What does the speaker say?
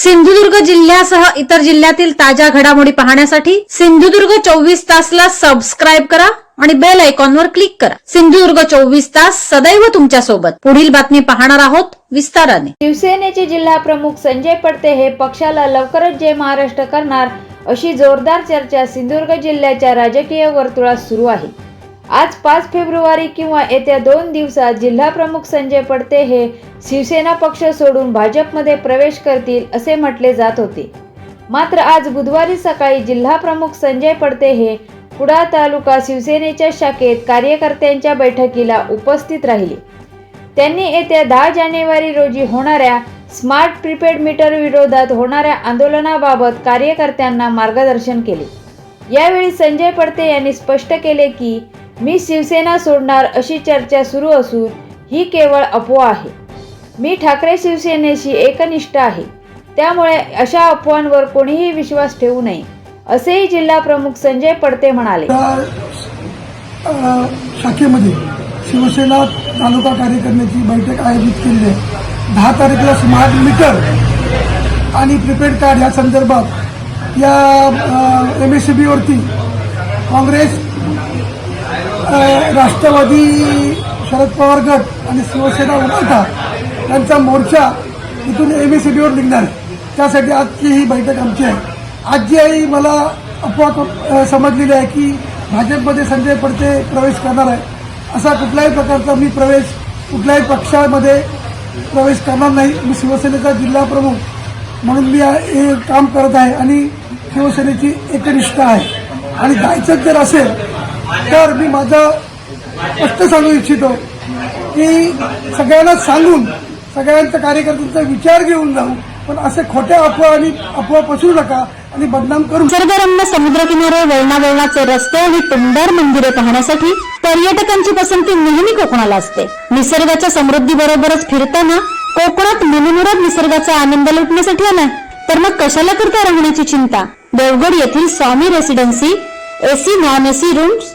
सिंधुदुर्ग जिल्ह्यासह इतर जिल्ह्यातील ताज्या घडामोडी पाहण्यासाठी सिंधुदुर्ग चोवीस तासला सबस्क्राईब करा आणि बेल आयकॉनवर क्लिक करा. सिंधुदुर्ग चोवीस तास सदैव तुमच्यासोबत पुढील बातमी पाहणार आहोत विस्ताराने. शिवसेनेचे जिल्हा प्रमुख संजय पडते हे पक्षाला लवकरच जय महाराष्ट्र करणार अशी जोरदार चर्चा सिंधुदुर्ग जिल्ह्याच्या राजकीय वर्तुळात सुरू आहे. आज पाच फेब्रुवारी किंवा येत्या दोन दिवसात जिल्हा प्रमुख संजय पडते हे शिवसेना पक्ष सोडून भाजपमध्ये प्रवेश करतील असे म्हटले जात होते. मात्र आज बुधवारी सकाळी जिल्हा प्रमुख संजय पडते हे कुडाळ तालुका शिवसेनेच्या शाखेत कार्यकर्त्यांच्या बैठकीला उपस्थित राहिले. त्यांनी येत्या दहा जानेवारी रोजी होणाऱ्या स्मार्ट प्रीपेड मीटर विरोधात होणाऱ्या आंदोलनाबाबत कार्यकर्त्यांना मार्गदर्शन केले. यावेळी संजय पडते यांनी स्पष्ट केले की मी शिवसेना सोडणार अशी चर्चा सुरू असून ही केवळ अफवा आहे. मी ठाकरे शिवसेनेशी एकनिष्ठ आहे. त्यामुळे अशा अफवांवर कोणीही विश्वास ठेवू नये असेही जिल्हा प्रमुख संजय पडते म्हणाले. शाखेमध्ये शिवसेना तालुका कार्यकारिणीची बैठक आयोजित केली आहे. दहा तारखेला स्मार्ट मीटर आणि प्रिपेड कार्ड या संदर्भात या एम एस सी बीवरती काँग्रेस राष्ट्रवादी शरद पवार गट आणि शिवसेना उभाटा यांचा मोर्चा इथून एम एस सी निघणार त्यासाठी आजची ही बैठक आमची आहे. आज जी आई मला अफवा समजलेली आहे की भाजपमध्ये संजय पडते प्रवेश करणार आहे. असा कुठल्याही प्रकारचा मी प्रवेश कुठल्याही पक्षामध्ये प्रवेश करणार नाही. मी शिवसेनेचा जिल्हा प्रमुख म्हणून मी हे काम करत आहे आणि शिवसेनेची एकनिष्ठा आहे. आणि जायचं जर असेल तर मी माझं स्पष्ट सांगू इच्छितो की सगळ्यांना सांगून सगळ्यांचा कार्यकर्त्यांचा विचार घेऊन जाऊ पण असे खोट्या अफवा आणि अफवा पसरू नका आणि बदनाम करू निसर्गरम्य समुद्रकिनारे वळणावळणाचे रस्ते आणि टुंडर मंदिरे पाहण्यासाठी पर्यटकांची पसंती नेहमी कोकणाला असते. निसर्गाच्या समृद्धी बरोबरच फिरताना कोकणात मनमुराद निसर्गाचा आनंद लुटण्यासाठी आला तर मग कशाला करता राहण्याची चिंता? देवगड येथील Swami residency AC non AC rooms